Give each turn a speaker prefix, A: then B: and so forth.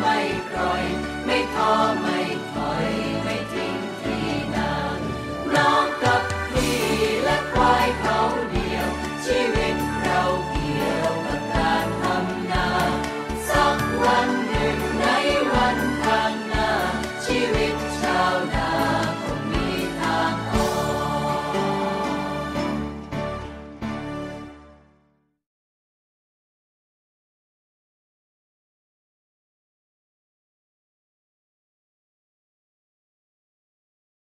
A: ไม่ปล่อย ไม่ท้อไม่ถอยไม่ทิ้งที่นางน้องกับพี่และควายเขาเดียว ชีวิตเราเกี่ยวกับการทำนา สักวันหนึ่งในวันข้างหน้าชีวิต